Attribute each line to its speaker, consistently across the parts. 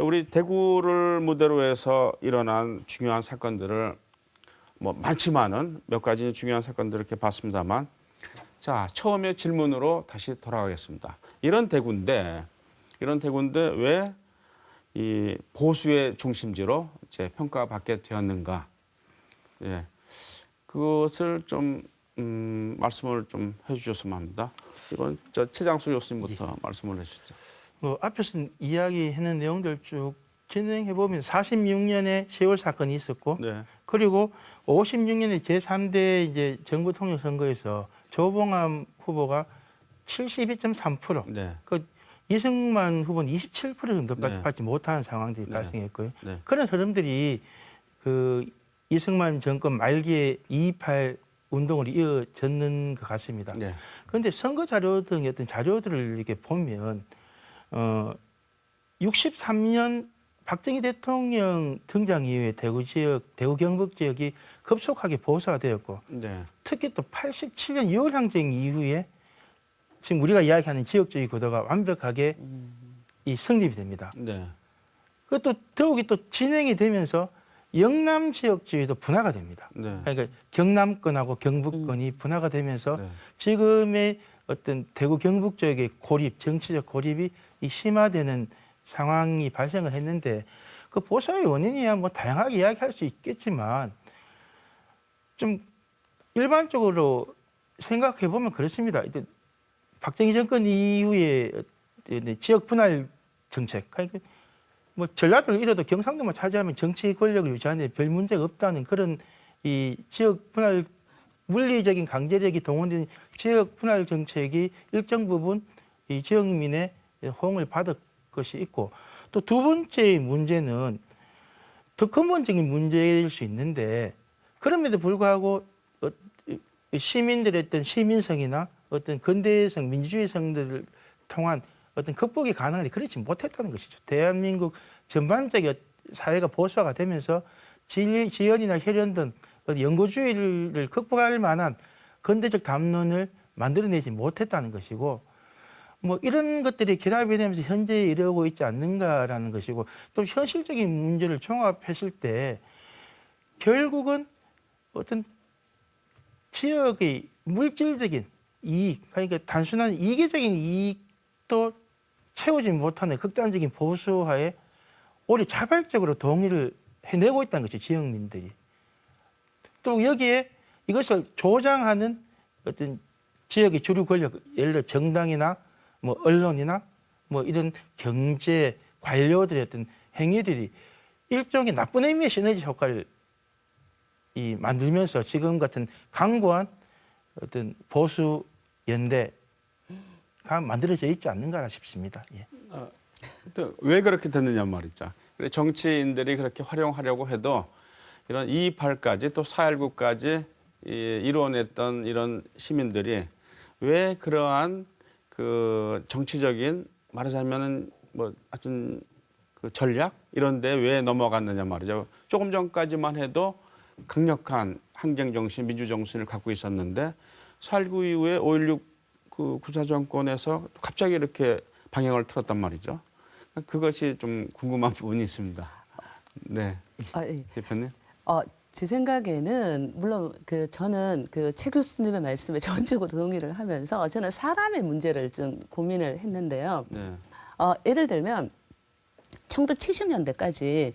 Speaker 1: 자, 우리 대구를 무대로 해서 일어난 중요한 사건들을 뭐 많지만은 몇 가지 중요한 사건들을 이렇게 봤습니다만 자 처음에 질문으로 다시 돌아가겠습니다. 이런 대구인데 이런 대구인데 왜 이 보수의 중심지로 이제 평가받게 되었는가? 예, 그것을 좀 음, 말씀을 좀 해주셨으면 합니다. 이건 저 최장수 교수님부터 말씀을 해주시죠.
Speaker 2: 뭐 앞에서 이야기하는 내용들 쭉 진행해 보면 46년에 10월 사건이 있었고
Speaker 1: 네,
Speaker 2: 그리고 56년에 제3대 이제 정부 통일 선거에서 조봉암 후보가 72.3%,
Speaker 1: 네,
Speaker 2: 그 이승만 후보는 27% 정도밖에
Speaker 1: 네.
Speaker 2: 받지 못하는 상황들이
Speaker 1: 네.
Speaker 2: 발생했고요.
Speaker 1: 네,
Speaker 2: 그런 흐름들이 그 이승만 정권 말기에 228 운동을 이어졌는 것 같습니다.
Speaker 1: 네,
Speaker 2: 그런데 선거 자료 등의 어떤 자료들을 이렇게 보면 어 63년 박정희 대통령 등장 이후에 대구 지역, 대구 경북 지역이 급속하게 보수화 되었고
Speaker 1: 네,
Speaker 2: 특히 또 87년 6월 항쟁 이후에 지금 우리가 이야기하는 지역주의 구도가 완벽하게 이 성립이 됩니다.
Speaker 1: 네,
Speaker 2: 그것도 더욱이 또 진행이 되면서 영남 지역주의도 분화가 됩니다.
Speaker 1: 네,
Speaker 2: 그러니까 경남권하고 경북권이 분화가 되면서
Speaker 1: 네.
Speaker 2: 지금의 어떤 대구 경북 지역의 고립, 정치적 고립이 이 심화되는 상황이 발생을 했는데 그 보수의 원인이야 뭐 다양하게 이야기할 수 있겠지만 좀 일반적으로 생각해 보면 그렇습니다. 이제 박정희 정권 이후에 지역 분할 정책, 그러니까 뭐 전라도를 잃어도 경상도만 차지하면 정치 권력을 유지하는 데 별 문제가 없다는 그런 이 지역 분할 물리적인 강제력이 동원된 지역 분할 정책이 일정 부분 이 지역민의 호응을 받을 것이 있고 또 두 번째 문제는 더 근본적인 문제일 수 있는데 그럼에도 불구하고 어, 이 시민들의 어떤 시민성이나 어떤 근대성, 민주주의성들을 통한 어떤 극복이 가능한데 그렇지 못했다는 것이죠. 대한민국 전반적인 사회가 보수화가 되면서 지- 지연이나 혈연 등 어떤 영구주의를 극복할 만한 근대적 담론을 만들어내지 못했다는 것이고 뭐 이런 것들이 결합이 되면서 현재에 이르고 있지 않는가라는 것이고 또 현실적인 문제를 종합했을 때 결국은 어떤 지역의 물질적인 이익, 그러니까 단순한 이기적인 이익도 채우지 못하는 극단적인 보수화에 오히려 자발적으로 동의를 해내고 있다는 거죠, 지역민들이. 또 여기에 이것을 조장하는 어떤 지역의 주류 권력, 예를 들어 정당이나 뭐 언론이나 뭐 이런 경제 관료들의 어떤 행위들이 일종의 나쁜 의미의 시너지 효과를 이 만들면서 지금 같은 강고한 어떤 보수 연대가 만들어져 있지 않는가 싶습니다. 예.
Speaker 1: 또왜 그렇게 됐느냐 말이죠. 정치인들이 그렇게 활용하려고 해도 이런 228까지 또 419까지 이루어냈던 이런 시민들이 왜 그러한 그 정치적인 말하자면은 뭐 하여튼 그 전략 이런 데 왜 넘어갔느냐 말이죠. 조금 전까지만 해도 강력한 항쟁 정신, 민주 정신을 갖고 있었는데 4.19 이후에 5.16그 구사 정권에서 갑자기 이렇게 방향을 틀었단 말이죠. 그것이 좀 궁금한 부분이 있습니다. 네,
Speaker 3: 아, 예.
Speaker 1: 대표님.
Speaker 3: 어, 제 생각에는 물론 그 저는 그 최 교수님의 말씀에 전적으로 동의를 하면서 저는 사람의 문제를 좀 고민을 했는데요.
Speaker 1: 네,
Speaker 3: 어, 예를 들면 1970년대까지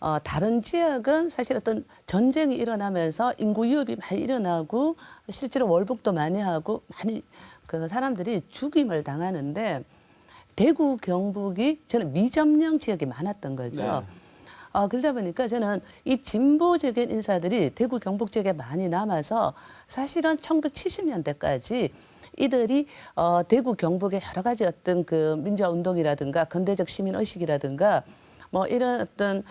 Speaker 3: 어, 다른 지역은 사실 어떤 전쟁이 일어나면서 인구 유업이 많이 일어나고 실제로 월북도 많이 하고 많이 그 사람들이 죽임을 당하는데 대구 경북이 저는 미점령 지역이 많았던 거죠.
Speaker 1: 네.
Speaker 3: 어, 그러다 보니까 저는 이 진보적인 인사들이 대구 경북 지역에 많이 남아서 사실은 1970년대까지 이들이 어, 대구 경북의 여러 가지 어떤 그 민주화 운동이라든가 근대적 시민 의식이라든가 뭐 이런 어떤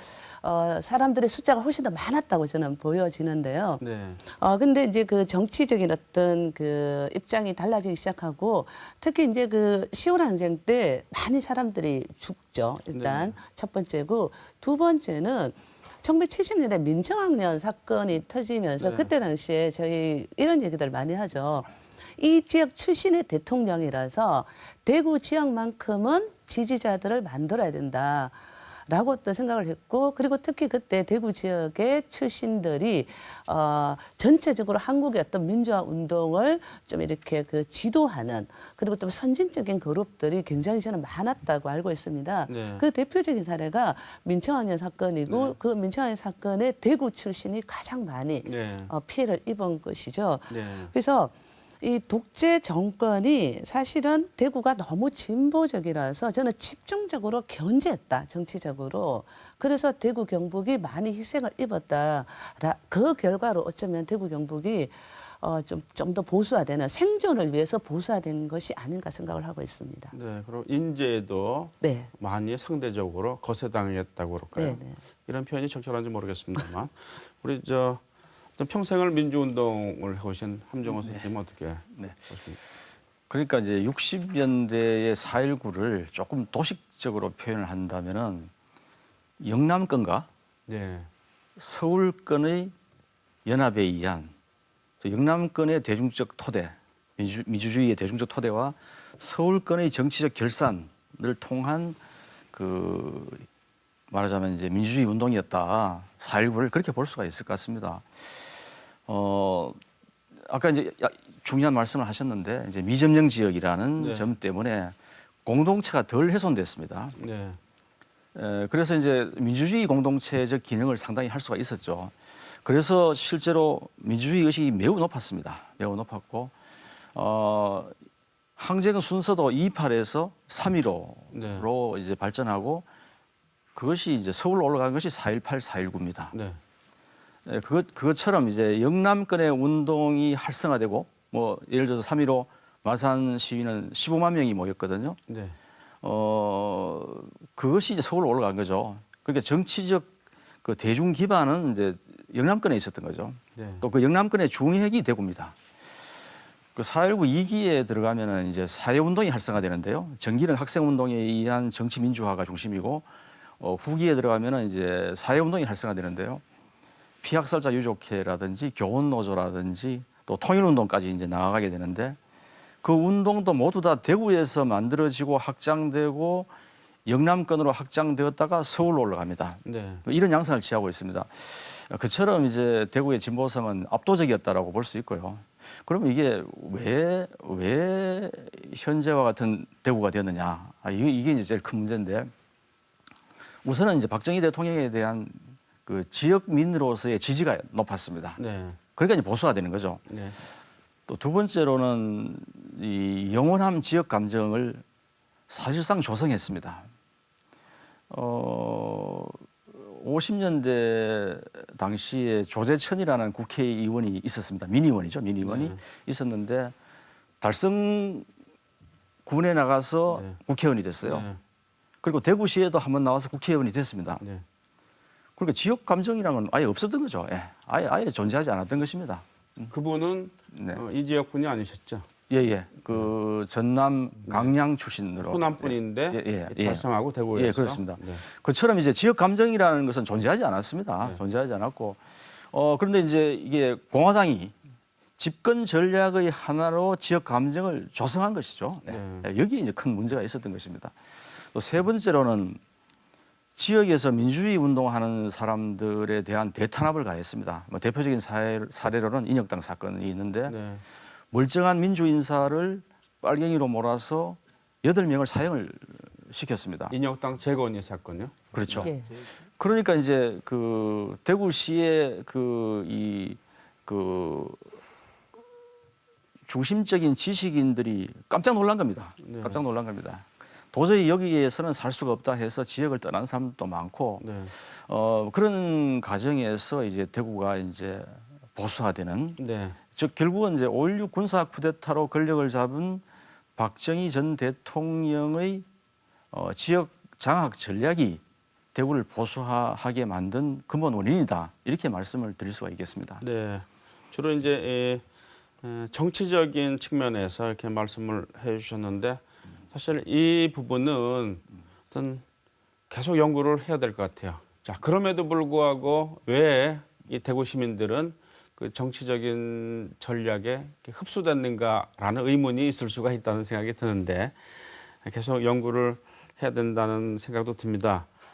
Speaker 3: 어, 사람들의 숫자가 훨씬 더 많았다고 저는 보여지는데요.
Speaker 1: 네,
Speaker 3: 어 근데 이제 그 정치적인 어떤 그 입장이 달라지기 시작하고 특히 이제 그 10월 항쟁 때 많이 사람들이 죽죠. 일단 첫 번째고 두 번째는 1970년대 민청학년 사건이 터지면서
Speaker 1: 네.
Speaker 3: 그때 당시에 저희 이런 얘기들 많이 하죠. 이 지역 출신의 대통령이라서 대구 지역만큼은 지지자들을 만들어야 된다. 라고 또 생각을 했고 그리고 특히 그때 대구 지역의 출신들이 어 전체적으로 한국의 어떤 민주화 운동을 좀 이렇게 그 지도하는 그리고 또 선진적인 그룹들이 굉장히 저는 많았다고 알고 있습니다.
Speaker 1: 네.
Speaker 3: 그 대표적인 사례가 민청학년 사건이고
Speaker 1: 네.
Speaker 3: 그 민청학년 사건의 대구 출신이 가장 많이
Speaker 1: 네.
Speaker 3: 어, 피해를 입은 것이죠.
Speaker 1: 네.
Speaker 3: 그래서 이 독재 정권이 사실은 대구가 너무 진보적이라서 저는 집중적으로 견제했다 정치적으로 그래서 대구 경북이 많이 희생을 입었다 라- 그 결과로 어쩌면 대구 경북이 어, 좀좀 더 보수화되는 생존을 위해서 보수화된 것이 아닌가 생각을 하고 있습니다.
Speaker 1: 네. 그리고 인재도
Speaker 3: 네,
Speaker 1: 많이 상대적으로 거세당했다고 그럴까요?
Speaker 3: 네, 네.
Speaker 1: 이런 표현이 적절한지 모르겠습니다만 우리 저 평생을 민주운동을 해오신 함정호 선생님 어떻게
Speaker 4: 네.
Speaker 1: 보십니까?
Speaker 4: 그러니까 이제 60년대의 4.19를 조금 도식적으로 표현을 한다면은 영남권과
Speaker 1: 네.
Speaker 4: 서울권의 연합에 의한 저 영남권의 대중적 토대, 민주, 민주 주의의 대중적 토대와 서울권의 정치적 결산을 통한 그 말하자면 이제 민주주의 운동이었다. 4.19를 그렇게 볼 수가 있을 것 같습니다. 어, 아까 이제 야- 중요한 말씀을 하셨는데 이제 미점령 지역이라는
Speaker 1: 네.
Speaker 4: 점 때문에 공동체가 덜 훼손됐습니다.
Speaker 1: 네.
Speaker 4: 에, 그래서 이제 민주주의 공동체적 기능을 상당히 할 수가 있었죠. 그래서 실제로 민주주의 의식이 매우 높았습니다. 매우 높았고 어, 항쟁 순서도 28에서 3.15로 이제 발전하고 그것이 이제 서울로 올라간 것이 4.18, 4.19입니다.
Speaker 1: 네.
Speaker 4: 예, 그것 그것처럼 이제 영남권의 운동이 활성화되고 뭐 예를 들어서 3.15 마산 시위는 15만 명이 모였거든요.
Speaker 1: 네.
Speaker 4: 어 그것이 이제 서울로 올라간 거죠. 그러니까 정치적 그 대중 기반은 이제 영남권에 있었던 거죠.
Speaker 1: 네.
Speaker 4: 또그 영남권의 중핵이 대구입니다. 그 4.19 2기에 들어가면은 이제 사회운동이 활성화되는데요. 전기는 학생운동에 의한 정치 민주화가 중심이고 어, 후기에 들어가면은 이제 사회운동이 활성화되는데요. 피학살자 유족회라든지 교원노조라든지 또 통일운동까지 이제 나아가게 되는데 그 운동도 모두 다 대구에서 만들어지고 확장되고 영남권으로 확장되었다가 서울로 올라갑니다.
Speaker 1: 네.
Speaker 4: 이런 양상을 취하고 있습니다. 그처럼 이제 대구의 진보성은 압도적이었다라고 볼 수 있고요. 그러면 이게 왜, 왜 현재와 같은 대구가 되었느냐. 아, 이게, 이게 이제 제일 큰 문제인데 우선은 이제 박정희 대통령에 대한 그 지역민으로서의 지지가 높았습니다.
Speaker 1: 네.
Speaker 4: 그러니까 이제 보수화되는 거죠.
Speaker 1: 네.
Speaker 4: 또 두 번째로는 이 영원함 지역 감정을 사실상 조성했습니다. 어, 50년대 당시에 조재천이라는 국회의원이 있었습니다. 민의원이죠. 민의원이
Speaker 1: 네.
Speaker 4: 있었는데 달성 군에 나가서
Speaker 1: 네.
Speaker 4: 국회의원이 됐어요.
Speaker 1: 네.
Speaker 4: 그리고 대구시에도 한 번 나와서 국회의원이 됐습니다.
Speaker 1: 네.
Speaker 4: 그러니까 지역 감정이라는 건 아예 없었던 거죠. 예. 아예 아예 존재하지 않았던 것입니다.
Speaker 1: 그분은
Speaker 4: 네.
Speaker 1: 어, 이 지역 분이 아니셨죠.
Speaker 4: 예, 예. 그 전남 강양 출신으로
Speaker 1: 호남 분인데
Speaker 4: 예, 예, 예.
Speaker 1: 달성하고 대구에서.
Speaker 4: 예, 그렇습니다.
Speaker 1: 네.
Speaker 4: 그처럼 이제 지역 감정이라는 것은 존재하지 않았습니다.
Speaker 1: 네.
Speaker 4: 존재하지 않았고 어 그런데 이제 이게 공화당이 집권 전략의 하나로 지역 감정을 조성한 것이죠. 네.
Speaker 1: 네.
Speaker 4: 여기에 이제 큰 문제가 있었던 것입니다. 또 세 번째로는 지역에서 민주주의 운동하는 사람들에 대한 대탄압을 가했습니다. 뭐 대표적인 사례, 사례로는 인혁당 사건이 있는데
Speaker 1: 네.
Speaker 4: 멀쩡한 민주 인사를 빨갱이로 몰아서 여덟 명을 사형을 시켰습니다.
Speaker 1: 인혁당 재건이 사건요.
Speaker 4: 그렇죠.
Speaker 3: 예.
Speaker 4: 그러니까 이제 그 대구시의 그이그 중심적인 지식인들이 깜짝 놀란 겁니다.
Speaker 1: 네.
Speaker 4: 깜짝 놀란 겁니다. 도저히 여기에서는 살 수가 없다 해서 지역을 떠난 사람도 많고
Speaker 1: 네.
Speaker 4: 어 그런 과정에서 이제 대구가 이제 보수화되는
Speaker 1: 네.
Speaker 4: 즉 결국은 이제 5.16 군사 쿠데타로 권력을 잡은 박정희 전 대통령의 어, 지역 장악 전략이 대구를 보수화하게 만든 근본 원인이다 이렇게 말씀을 드릴 수가 있겠습니다.
Speaker 1: 네. 주로 이제 정치적인 측면에서 이렇게 말씀을 해주셨는데 사실 이 부분은 어떤 계속 연구를 해야 될 것 같아요. 자 그럼에도 불구하고 왜 이 대구 시민들은 그 정치적인 전략에 흡수됐는가라는 의문이 있을 수가 있다는 생각이 드는데 계속 연구를 해야 된다는 생각도 듭니다.